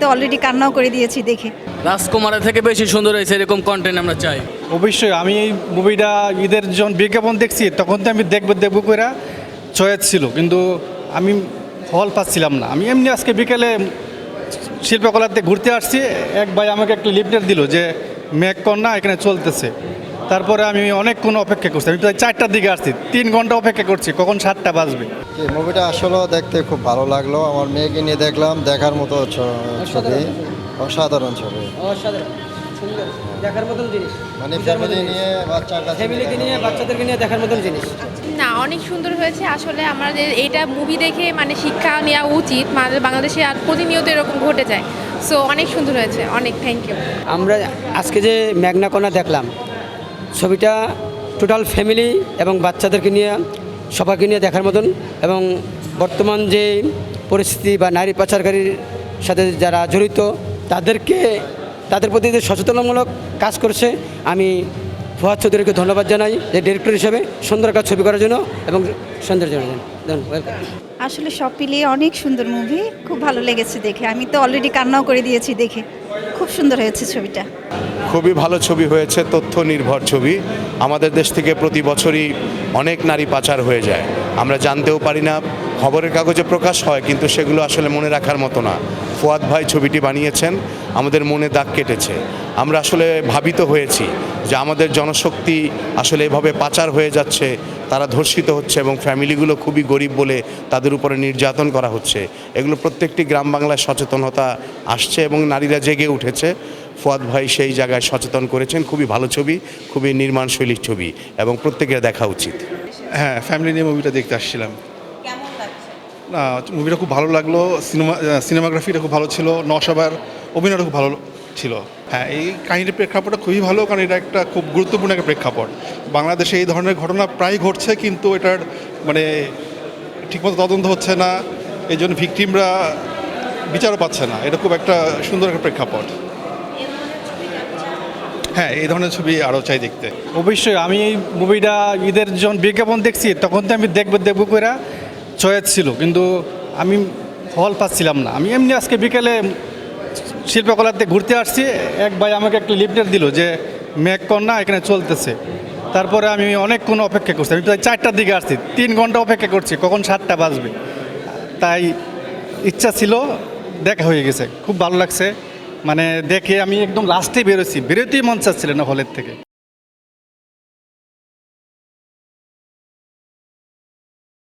তো অলরেডি কান্নাও করে দিয়েছি দেখে। রাজকুমারের থেকে বেশি সুন্দর হয়েছে এরকম কন্টেন্ট আমরা চাই। অবশ্যই আমি এই মুভিটা ঈদের যখন বিজ্ঞাপন দেখছি তখন তো আমি দেখব দেখব করে চয়েস ছিল কিন্তু আমি হল পাচ্ছিলাম না। আমি এমনি আজকে বিকেলে শিল্পকলাতে ঘুরতে আসছি এক ভাই আমাকে একটা লিফলেট দিল যে মেঘ কন্যা এখানে চলতেছে। তারপরে আমি অনেকক্ষণ অপেক্ষা করছি। আমি প্রায় চারটার দিকে আসছি। তিন ঘণ্টা অপেক্ষা করছি কখন সাতটা বাজবে? এই মুভিটা আসলে দেখতে খুব ভালো লাগল। আমার মেয়েকে নিয়ে দেখলাম দেখার মতো ছবি। অসাধারণ ছবি। অসাধারণ। সুন্দর। দেখার মতন জিনিস। মানে ফ্যামিলি নিয়ে বাচ্চার ফ্যামিলিকে নিয়ে বাচ্চাদেরকে নিয়ে দেখার মতন জিনিস। না অনেক সুন্দর হয়েছে। আসলে আমাদের এইটা মুভি দেখে মানে শিক্ষা নেওয়া উচিত। আমাদের বাংলাদেশে আর প্রতিনিয়ত এরকম ঘটে যায়। সো অনেক সুন্দর হয়েছে। অনেক থ্যাংক ইউ আমরা আজকে যে মেঘনাকোনা দেখলাম ছবিটা টোটাল ফ্যামিলি এবং বাচ্চাদেরকে নিয়ে, সবাইকে নিয়ে দেখার মতন এবং বর্তমান যে পরিস্থিতি বা নারী পাচারকারীর সাথে যারা জড়িত, তাদেরকে, তাদের প্রতি যে সচেতনামূলক কাজ করছে, আমি ফুয়াদ চৌধুরীকে ধন্যবাদ জানাই, যে ডিরেক্টর হিসেবে সুন্দর একটা ছবি করার জন্য এবং সৌন্দর্য ওয়েলকাম আসলে সব মিলিয়ে অনেক সুন্দর মুভি খুব ভালো লেগেছে দেখে। আমি তো অলরেডি কান্নাও করে দিয়েছি দেখে। খুব সুন্দর হয়েছে ছবিটা। খুবই ভালো ছবি হয়েছে তথ্য নির্ভর ছবি। আমাদের দেশ থেকে প্রতি বছরই অনেক নারী পাচার হয়ে যায়। আমরা জানতেও পারি না খবরের কাগজে প্রকাশ হয়, কিন্তু সেগুলো আসলে মনে রাখার মতো না। ফুয়াদ ভাই ছবিটি বানিয়েছেন, আমাদের মনে দাগ কেটেছে। আমরা আসলে ভাবিত হয়েছি যে আমাদের জনশক্তি আসলে এভাবে পাচার হয়ে যাচ্ছে, তারা ধর্ষিত হচ্ছে এবং ফ্যামিলিগুলো খুবই গরিব বলে তাদের উপরে নির্যাতন করা হচ্ছে। এগুলো প্রত্যেকটি গ্রাম বাংলায় সচেতনতা আসছে এবং নারীরা জেগে উঠেছে। ফুয়াদ ভাই সেই জায়গায় সচেতন করেছেন, খুবই ভালো ছবি, খুবই নির্মাণ শৈলীর ছবি এবং প্রত্যেকের দেখা উচিত। হ্যাঁ ফ্যামিলি নিয়ে মুভিটা দেখতে আসছিলাম। মুভিটা খুব ভালো লাগল সিনেমা সিনেমাগ্রাফিটা খুব ভালো ছিল নশাবার অভিনয়টা খুব ভালো ছিল। হ্যাঁ এই কাহিনীর প্রেক্ষাপটটা খুবই ভালো, কারণ এটা একটা খুব গুরুত্বপূর্ণ একটা প্রেক্ষাপট। বাংলাদেশে এই ধরনের ঘটনা প্রায় ঘটছে, কিন্তু এটার মানে ঠিকমতো তদন্ত হচ্ছে না এই জন্য ভিকটিমরা বিচারও পাচ্ছে না। এটা খুব একটা সুন্দর একটা প্রেক্ষাপট। হ্যাঁ এই ধরনের ছবি আরও চাই দেখতে। অবশ্যই, আমি এই মুভিটা ঈদের যখন বিজ্ঞাপন দেখছি, তখন তো আমি দেখব দেখব করে চয়েস ছিল, কিন্তু আমি হল পাচ্ছিলাম না। আমি এমনি আজকে বিকেলে শিল্পকলাতে ঘুরতে আসছি, এক ভাই আমাকে একটা লিফলেট দিল যে, মেঘ কন্যা এখানে চলতেছে। তারপরে আমি অনেকক্ষণ অপেক্ষা করছি, আমি প্রায় চারটার দিকে আসছি, তিন ঘণ্টা অপেক্ষা করছি, কখন সাতটা বাজবে। তাই ইচ্ছা ছিল, দেখা হয়ে গেছে, খুব ভালো লাগছে। মানে দেখে আমি একদম লাস্টে বেরোছি বেরোতেই মন চাচ্ছিল না হলের থেকে।